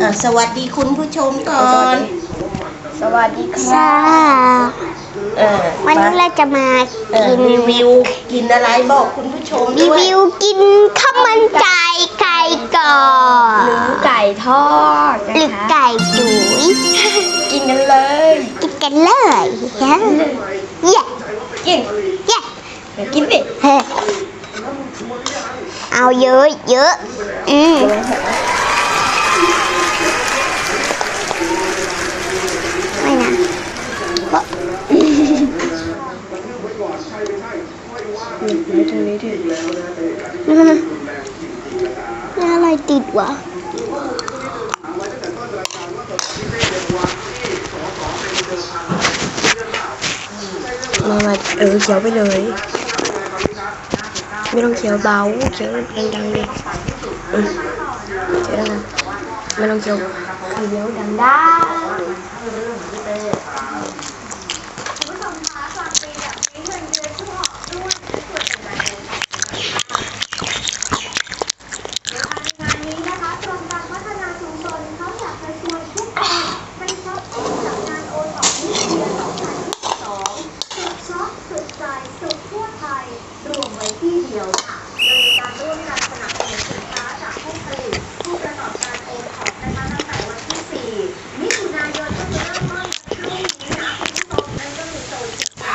อะสวัสดีคุณผู้ชมก่อนสวัสดีคค่ะรับเออวันนี้เราจะมาเอ่อกินรีวิวกินอะไรบอกคุณผู้ชมรีด้วยวิวกินข้าวมันไก่ไก่ก่อหรือนไก่ทอดหรือนะคะไก่จุ๋ยกินกันเลยกินกันเลยเย้เย้กินเย้เดี๋ยวกินดิเฮ้เอาเยอะเยอะอืมไม่นะเพราะ นี่ตรงนี้ดิ นี่อะไรติดวะมามาเออเคี้ยวไปเลย ไม่ต้องเคี้ยวเบาเคี้ยวดังๆดิเคี้ยวดังๆไม่ต้องเคี้ยวเคี้ยวดังได้ งานนี้นะคะกรมการพัฒนาชุมชนเขาอยากจะชวนทุกคนไปช็อปปิ้งกับงานโอท็อปที่เดือน2022สุดช็อปสุดใจสุดทั่วไทย รวมไว้ที่เดียวค่ะ โดยมีการร่วมกันสนับสนุนสินค้าจากผู้ผลิตผู้ประกอบการโอท็อปนะคะตั้งแต่วันที่ 4 มิถุนายนก็จะเริ่มต้นพรุ่งนี้นะคุณผู้ชมนั่นก็คือโซนสินค้า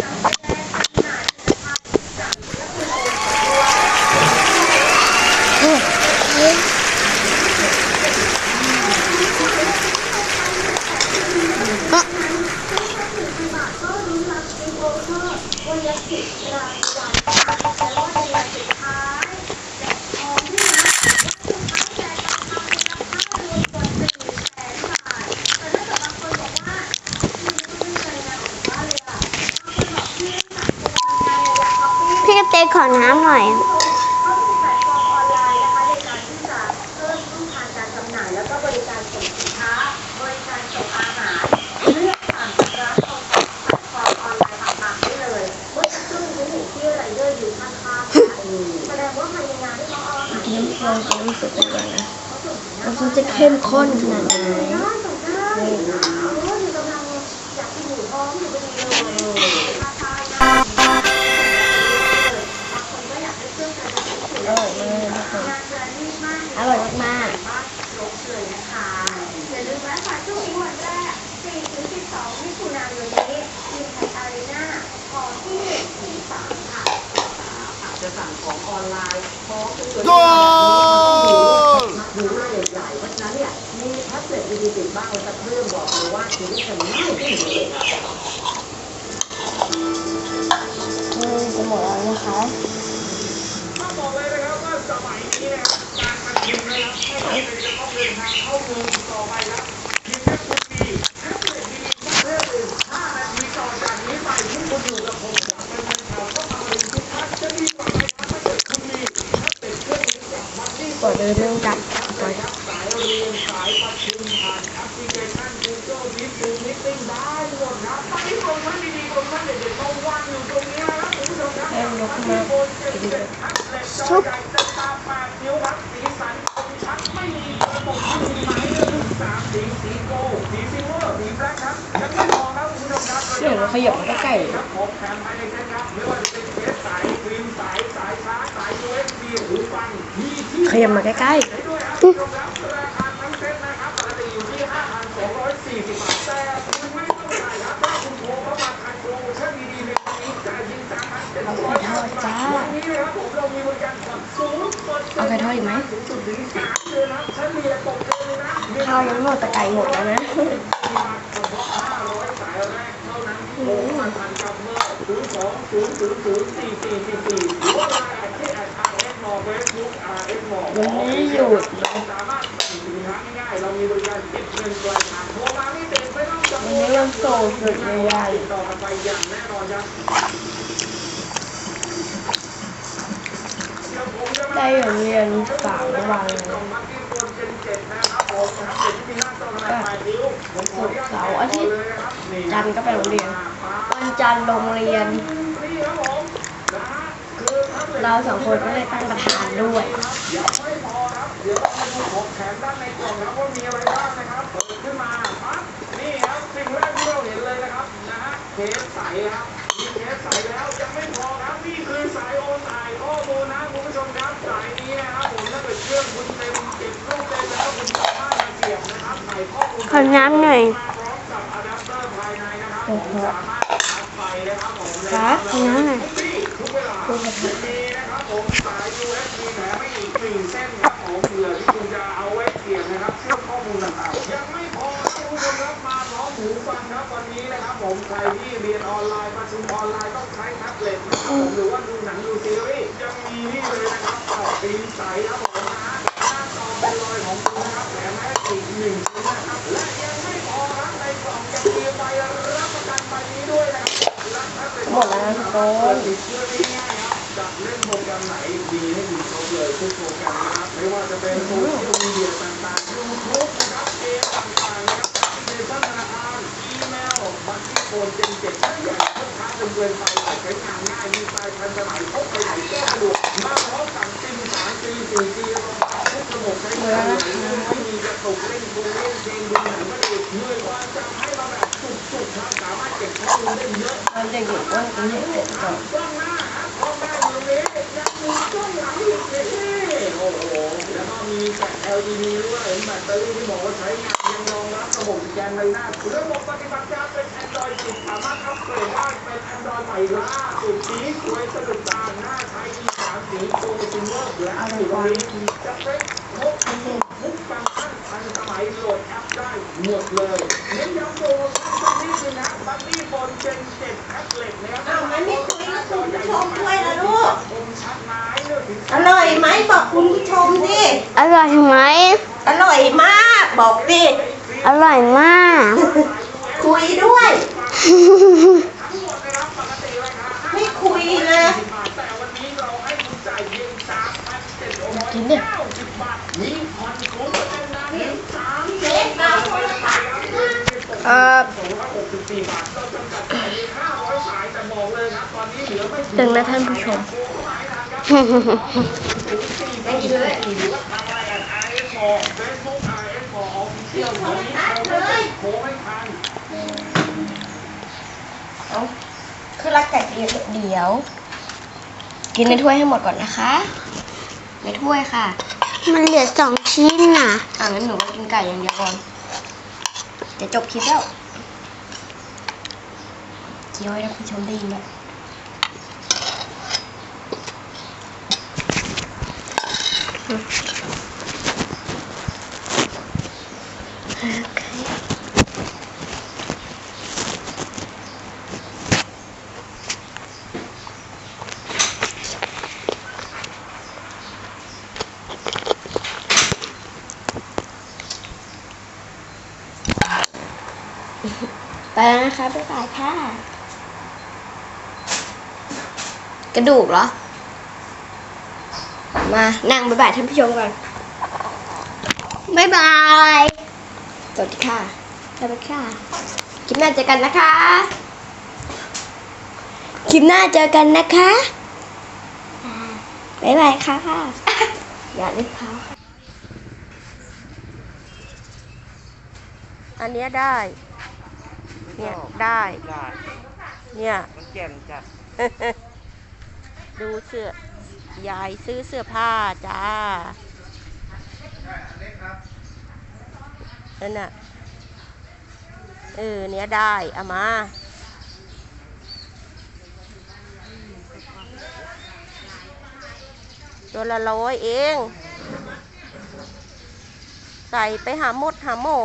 การแสดงจำหน่ายผลิตภัณฑ์จากศิลปินโอท็อป พี่กระเตยขอน้ำหน่อย เข้าสู่แพลตฟอร์มออนไลน์นะคะในการที่จะเพิ่มช่องทางการจำหน่ายแล้วก็บริการส่งสินค้า บริการส่งอาหารเลือกสั่งจากร้านทองแพลตฟอร์ม ออนไลน์ต่างๆได้เลยเมื่อสักครู่นี้เห็นที่ไรเดอร์อยู่ข้างๆนะแสดงว่าภายในงานที่เขาเอาอาหารน้สน้ำซุปดีกว่านะน้ำซุปจะเข้มข้นขนาดไหนได้ส่งได้โอ้ยอยู่กำลังอยากกิน อร่อยมากทุกคนงานเดือนนี้มากอร่อยมากบ้านลบเลยนะคะอย่าลืมแวะฝากช่วงนี้วันแรก4ถึง12มิถุนายนนี้ทีมไทยอารีนาขอที่1ถึง3ค่ะจะสั่งของออนไลน์พร้อมเป็นตัวโกลดูหน้าใหญ่ๆเพราะฉะนั้นเนี่ยมีแท็บเล็ตดีๆติดบ้านไว้สักเครื่องบอกเลยว่าชีวิตจะง่ายขึ้นเลย เดินทางเข้ามือต่อไปแล้วเพียงแค่คุณมีแท็บเล็ตดีๆสักเครื่องหนึ่งห้านาทีต่อจากนี้ไปที่คุณอยู่กับผมจากเป็นแฟนข่าวก็มาเลยทุกท่านจะดีกว่าไหมครับถ้าเกิดคุณมีเล็ตเรื่องนี้จากวัดที่กดเดินเรื่องจับไปสายเรียนสายประชุมผ่านแอปพลิเคชัน Google Meet Zoom Meeting ได้หมดครับตอนนี้โปรโย USB หูฟังมีที่ๆขยับมาใกล้ได้ด้วยครับคุณผู้ชมครับราคาทั้งเซ็ตนะครับปกติอยู่ที่5,240บาทแต่คุณไม่ต้องจ่ายครับถ้าคุณโทรเข้ามาในวันนี้จ่ายยิงจ่ายทันเอยบาทวันนี้นะครับผมเรามีบริการผ่อนศูนย์เปอร์ๆเอาไก่ทอดอีกไหมถึงจุดถึงสามเดือนนะเฉลี่ยตกเดือนเลยนะมีข้าวยังไม่หมดแต่ไก่หมดแล้วนะมาเฉพาะ500สายแรก เท่านั้นทันกับเมื่อ02 000 4444หรือว่าไลน์แอดที่แอด RS มอเฟซบุ๊ก RS มอยังไม่หยุดเลยสามารถสั่งสินค้าง่ายๆเรามีบริการเก็บเงินปลายทางโทรมาไม่เติดไม่ต้องกังววันนี้วันโสดสุดใหญ่ติดต่อกันไปอย่างแน่นอนครับเดี๋ยวผมจะมา ได้อยู่เรียนสามวันเลยส่งมาที่โฟนเจนเจ็ดนะครับผมนะครับเด็กที่ มีหน้าจอระดับแปดนิ้วผมขออนุญาตเสาร์อาทิตย์เลยนะครับนี่จันทร์ก็ไปโรงเรียน วันจันทร์โรงเรียนนี่ครับผมนะฮะคือถ้าเกิดเราสองคนก็เลยตั้งประธานด้วยยังไม่พอครับเดี๋ยเรามาดูของแถนด้านในกล่องครับว่ามีอะไรบ้างนะครับเปิดขึ้นมาปั๊บนี่ครับสิ่งแรกที่เราเห็นเลยนะครับนะฮะเคสใสครับมีเคสใสแล้วยังไม่พอครับนี่คือสายโอนสายข้อมูลนะ ภายในนะครับผมสามารถชาร์จไฟนะครับผมครับขอน้ำหน่อยทุกเวลามีนะครับผมสาย USB แถมให้อีกหนึ่งเส้นครับผมเผื่อที่คุณจะเอาไว้เสียบนะครับเชื่อมข้อมูลต่างๆยังไม่พอครับคุณผู้ชมครับมาพร้อมหูฟังครับวันนี้นะครับผมใครที่เรียนออนไลน์ประชุมออนไลน์ต้องใช้แท็บเล็ตนะครับผมหรือว่าดูหนังดูซีรีส์ยังมีนี่เลยนะครับต่อตีนใสครับผมนะ หมดแล้วนะทุกคนจะเล่นโปรแกรมไหนดีให้ดีครบเลยทุกโปรแกรมนะครับไม่ว่าจะเป็นโซเชียลมีเดียต่าง Android ใหม่ล่าสุดสีสวย อร่อยไหม อร่อยมาก บอกดิอร่อยมาก คุยด้วยทั้งหมดนะครับปกติราคาไม่คุยเลย50บาทแต่วันนี้เราให้คุณจ่ายเพียง3,790กินดิบาทมีผ่อนคุ้มเป็นนานถึง3เด็กเราคนละบาทเอ่อ264บาทเราจำกัดแต่มี500สายแต่บอกเลยครับตอนนี้เหลือไม่ถึงถึงนะท่านผู้ชม ไม่กินเลยหรือว่าทำอะไรกัน RS Mall Facebook RS Mall Official ตอนนี้โทรไม่ได้โทรไม่ทันเขาคือรักแต่เดียวเดี๋ยว กินในถ้วยให้หมดก่อนนะคะ ในถ้วยค่ะมันเหลือสองชิ้นน่ะ อ่างั้นหนูก็กินไก่อย่างเดียวก่อนเดี๋ยวจบคลิปแล้วเคี้ยวให้ท่านผู้ชมได้ยินด้วย ไปแล้วนะคะ บ๊ายบายค่ะ กระดูกเหรอ มานั่งบ๊ายบายท่านผู้ชมก่อนบ๊ายบายสวัสดีค่ะสวัสดีค่ะ คลิปหน้าเจอกันนะคะ คลิปหน้าเจอกันนะคะบ๊ายบายค่ะอย่าเล่นเท้าค่ะอันเนี้ยได้ เนี่ยได้ เนี่ย มันแก่นจัด ดูเสื้อ ยายซื้อเสื้อผ้าจ้านั่นน่ะ เออ เนี้ยได้เอามา ตัวละร้อยเอง ใส่ไปหาหมดหาหมอ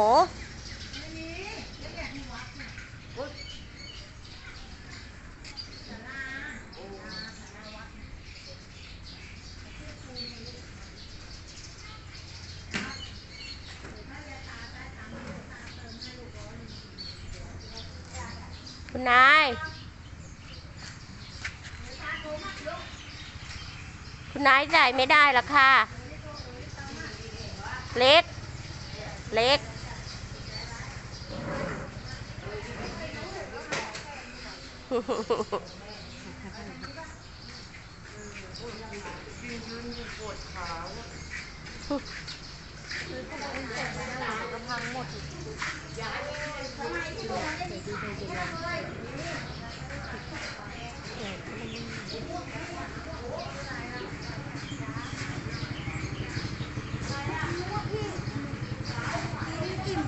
คุณนาย คุณนายจ่ายไม่ได้หรอกค่ะ เล็ก เล็กยกิ น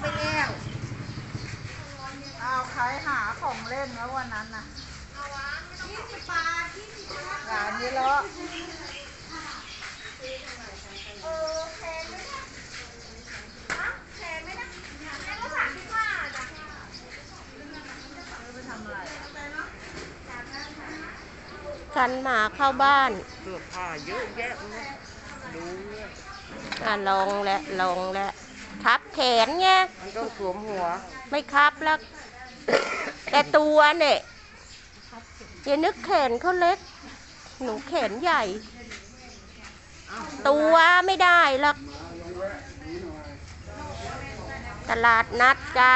ไปแล้วเอาใครหาของเล่นแล้ววันนั้นน่ะร้านนี้แล้วไปทำอะไร กันหมาเข้าบ้านเสื้อผ้าเยอะแยะเลยดูเนี่ยอะลงและลงและทับแขนไงมันต้องสวมหัว ไม่ครับแล้ว แต่ตัวเนี่ยอย่านึกแขนเขาเล็ก หนูแขนใหญ่ ตัวไม่ได้หรอกตลาดนัดจ้า